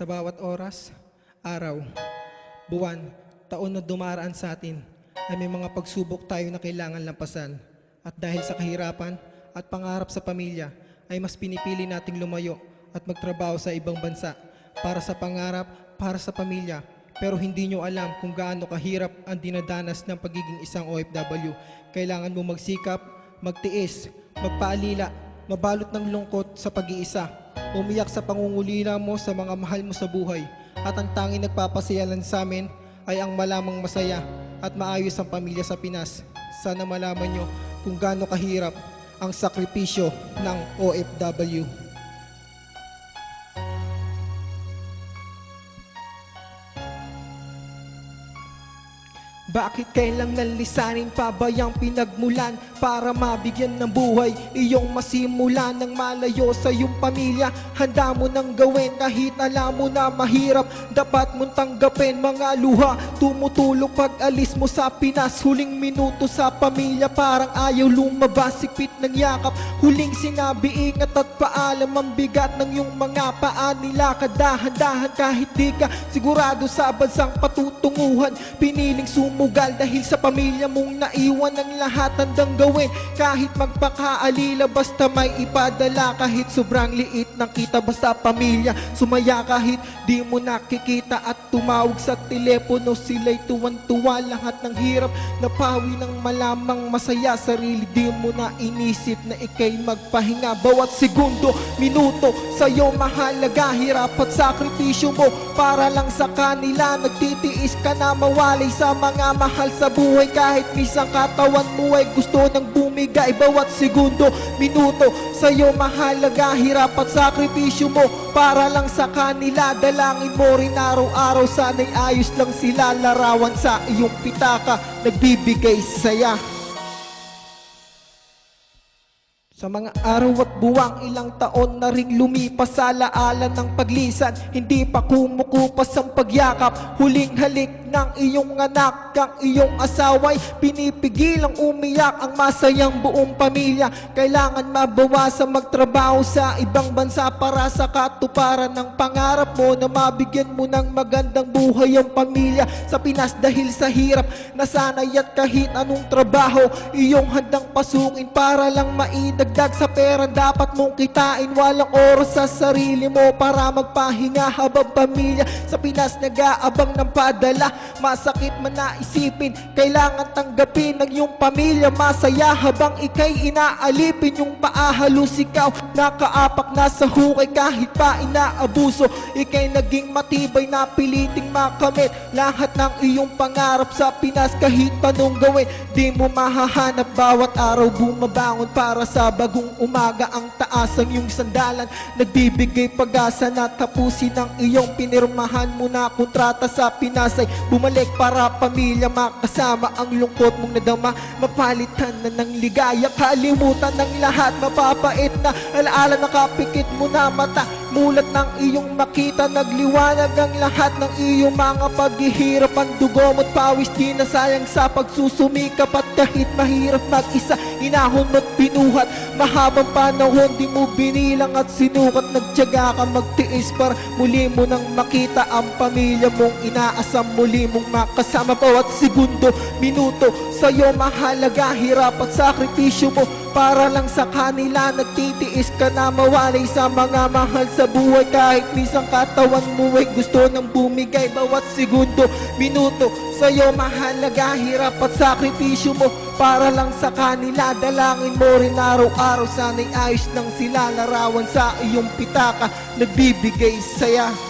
Sa bawat oras, araw, buwan, taon na dumaraan sa atin ay may mga pagsubok tayo na kailangan lampasan. At dahil sa kahirapan at pangarap sa pamilya, ay mas pinipili nating lumayo at magtrabaho sa ibang bansa para sa pangarap, para sa pamilya. Pero hindi nyo alam kung gaano kahirap ang dinadanas ng pagiging isang OFW. Kailangan mo magsikap, magtiis, magpaalila, mabalot ng lungkot sa pag-iisa, umiyak sa pangungulila mo sa mga mahal mo sa buhay. At ang tanging nagpapasaya lang sa amin ay ang malamang masaya at maayos ang pamilya sa Pinas. Sana malaman nyo kung gaano kahirap ang sakripisyo ng OFW. Bakit kailangan lisanin pa ba yung pinagmulan Para mabigyan ng buhay? Iyong masimulan Nang malayo sa iyong pamilya. Handa mo nang gawin kahit alam mo na mahirap. Dapat mong tanggapin mga luha. Tumutulog pag alis mo sa Pinas. Huling minuto sa pamilya Parang ayaw lumabas. Sikpit ng yakap. Huling sinabi ingat at paalam Ang bigat ng iyong mga paa. Nila Kadahan-dahan kahit di ka Sigurado sa bansang patutunguhan. Piniling sumugal dahil sa pamilya mong naiwan ang lahat handang gawin. Kahit magpakaalila basta may ipadala. Kahit sobrang liit ng kita basta pamilya. Sumaya kahit di mo nakikita at tumawag sa telepono Sila'y tuwan-tuwa. Lahat ng hirap Napawi ng malamang masaya. Sarili di mo na inisip na ikay magpahinga. Bawat segundo, minuto sa'yo mahalaga. Hirap at sakripisyo mo para lang sa kanila. Nagtitiis ka na mawalay sa mga mahal sa buhay. Kahit misang katawan mo ay gusto ng bumigay Bawat segundo, minuto. Sa'yo mahalaga Hirap at sakripisyo mo para lang sa kanila. Dalangin mo rin araw-araw Sana'y ayos lang sila. Larawan sa iyong pitaka Nagbibigay saya sa mga araw at buwang ilang taon na ring lumipas sa laalan ng paglisan. Hindi pa kumukupas ang pagyakap. Huling halik ng iyong anak Ang iyong asaway. Pinipigilang umiyak ang masayang buong pamilya. Kailangan mabawasan magtrabaho sa ibang bansa Para sa katuparan ng pangarap mo Na mabigyan mo ng magandang buhay ang pamilya. Sa Pinas dahil sa hirap Nasanay at kahit anong trabaho Iyong handang pasukin para lang maidagdag sa pera Dapat mong kitain. Walang oras sa sarili mo Para magpahinga. Habang pamilya Sa Pinas nag-aabang ng padala. Masakit man na isipin Kailangan tanggapin ng iyong pamilya. Masaya habang ikay inaalipin Yung paahalos. Ikaw Nakaapak na sa hukay kahit pa inaabuso. Ikay naging matibay na piliting makamit. Lahat ng iyong pangarap sa Pinas Kahit tanong gawin. Di mo mahahanap bawat araw bumabangon Para sa bagong umaga Ang taas ang iyong sandalan. Nagbibigay pag-asa na tapusin ang iyong pinirmahan mo na kontrata sa Pinas ay bumalik para pamilya makasama ang lungkot mong nadama. Mapalitan na ng ligaya. Kalimutan ng lahat. Mapapait na. Alaala nakapikit mo na mata Mulat ng iyong makita Nagliwanag ang lahat ng iyong mga paghihirap. Ang dugo mo't pawis di na sayang sa pagsusumikap At kahit mahirap mag-isa Inahon mo't binuhat. Mahabang panahon di mo binilang at sinukat. Nagtyaga ka magtiis para muli mo nang makita Ang pamilya mong inaasam. Muli mong makasama Bawat segundo, minuto. Sa'yo mahalaga hirap at sakripisyo mo para lang sa kanila Nagtitiis ka na mawalay sa mga mahal sa buhay. Kahit misang katawan mo ay gusto ng bumigay Bawat segundo, minuto. Sa'yo mahalaga, hirap at sakripisyo mo. Para lang sa kanila Dalangin mo rin araw-araw. Sana'y ayos lang sila Larawan sa iyong pitaka. Nagbibigay saya